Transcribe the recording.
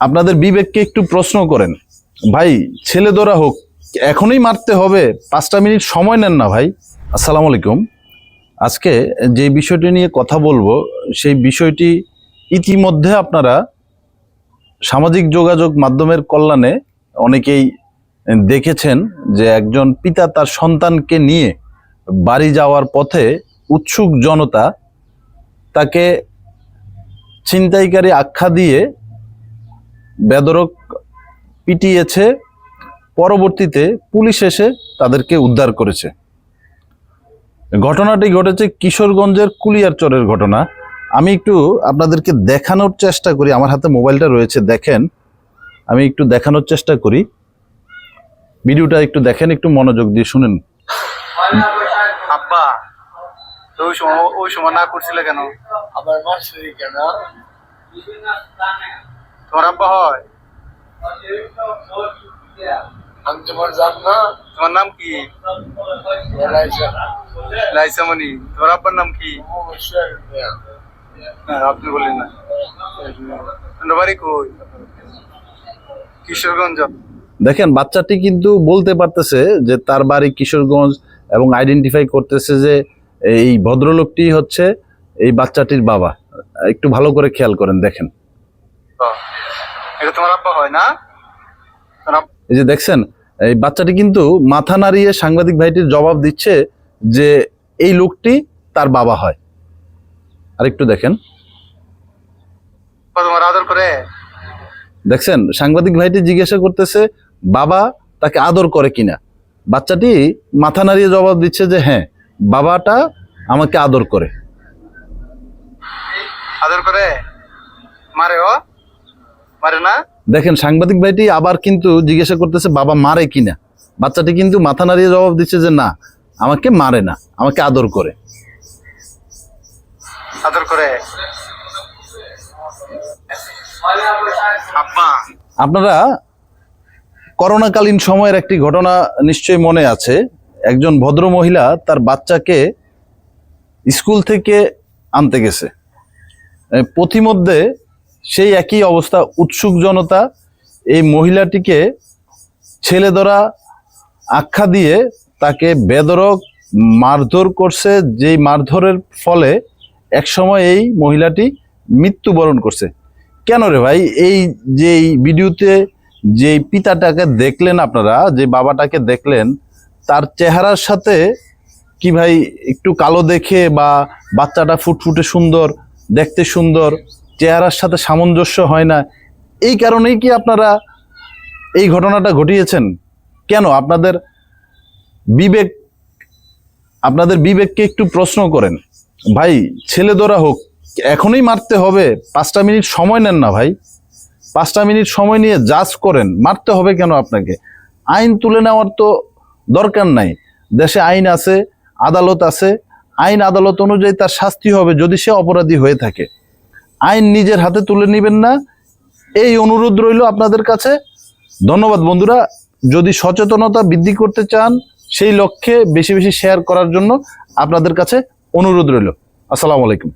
আপনাদের বিবেককে একটু প্রশ্ন করেন। ভাই, ছেলে ধরা হোক, এখনই মারতে হবে, পাঁচটা মিনিট সময় নেন না ভাই। আসসালামু আলাইকুম। আজকে যে বিষয়টি নিয়ে কথা বলব, সেই বিষয়টি ইতিমধ্যে আপনারা সামাজিক যোগাযোগ মাধ্যমের কল্যাণে অনেকেই দেখেছেন যে একজন পিতা তার সন্তানকে নিয়ে বাড়ি যাওয়ার পথে উৎসুক জনতা তাকে ছিনতাইকারী আখ্যা দিয়ে বেদরক পিটিয়েছে পরবর্তীতে পুলিশ এসে তাদেরকে উদ্ধার করেছে। ঘটনাটি ঘটেছে কিশোরগঞ্জের কুলিয়ারচরের ঘটনা। আমি একটু আপনাদেরকে দেখানোর চেষ্টা করি আমার হাতে মোবাইলটা রয়েছে দেখেন। আমি একটু দেখানোর চেষ্টা করি। ভিডিওটা একটু দেখেন একটু মনোযোগ দিয়ে শুনেন। আব্বা ওই সময় ওই সময় না করছিলে কেন? আমার মার কেন? তোমার আব্বা হয়? আমি তোমার জান না। তোমার নাম কি? লাইসামণি তোমার আব্বার নাম কি? হ্যাঁ, আপনি বললেন না। বাড়ি কই? কিশোরগঞ্জ। দেখেন বাচ্চাটি কিন্তু বলতে পারতেছে যে তার বাড়ি কিশোরগঞ্জ এবং আইডেন্টিফাই করতেছে যে এই ভদ্রলোকটি হচ্ছে এই বাচ্চাটির বাবা। একটু ভালো করে খেয়াল করেন দেখেন। এটা তোমার আব্বা হয় না? এই যে দেখছেন এই বাচ্চাটি কিন্তু মাথা নাড়িয়ে সাংবাদিক ভাইটির জবাব দিচ্ছে যে এই লোকটি তার বাবা হয়। আর একটু দেখেন তোমার আদর করে। দেখছেন সাংবাদিক ভাইটি জিজ্ঞাসা করতেছে বাবা তাকে আদর করে কিনা? বাচ্চাটি মাথা নাড়িয়ে জবাব দিচ্ছে যে হ্যাঁ বাবাটা আমাকে আদর করে। আদর করে? দেখেন সাংবাদিক ভাইটি আবার কিন্তু জিজ্ঞাসা করতেছে বাবা মারে কিনা বাচ্চাটি কিন্তু মাথা নাড়িয়ে জবাব দিচ্ছে যে না আমাকে মারে না আমাকে আদর করে। আদর করে। আপনারা করোনাকালীন সময়ের একটি ঘটনা নিশ্চয়ই মনে আছে। একজন ভদ্র মহিলা তার বাচ্চাকে স্কুল থেকে আনতে গেছে। পথিমধ্যে সেই একই অবস্থা, উৎসুক জনতা এই মহিলাটিকে ছেলে ধরা আখ্যা দিয়ে তাকে বেদরক মারধর করছে, যেই মারধরের ফলে একসময় এই মহিলাটি মৃত্যুবরণ করছে। কেন রে ভাই? এই যে ভিডিওতে যে পিতাটাকে দেখলেন আপনারা, যে বাবাটাকে দেখলেন, তার চেহারার সাথে কি ভাই একটু কালো দেখে বা বাচ্চাটা ফুটফুটে সুন্দর, দেখতে সুন্দর চেহারার সাথে সামঞ্জস্য হয় না। এই কারণেই কি আপনারা এই ঘটনাটা ঘটিয়েছেন? কেন? আপনাদের বিবেক, আপনাদের বিবেককে একটু প্রশ্ন করেন। ভাই, ছেলে ধরা হোক, এখনই মারতে হবে। পাঁচটা মিনিট সময় নেন না ভাই। পাঁচটা মিনিট সময় নিয়ে জাজ করেন, মারতে হবে কেন আপনাকে? আইন তুলে নেওয়ার তো দরকার নাই। দেশে আইন আছে, আদালত আছে। আইন আদালত অনুযায়ী তার শাস্তি হবে যদি সে অপরাধী হয়ে থাকে। আইন নিজের হাতে তুলে নেবেন না। এই অনুরোধ রইল আপনাদের কাছে। ধন্যবাদ বন্ধুরা। যদি সচেতনতা বৃদ্ধি করতে চান, সেই লক্ষ্যে বেশি বেশি শেয়ার করার জন্য আপনাদের কাছে অনুরোধ রইল। আসসালামু আলাইকুম।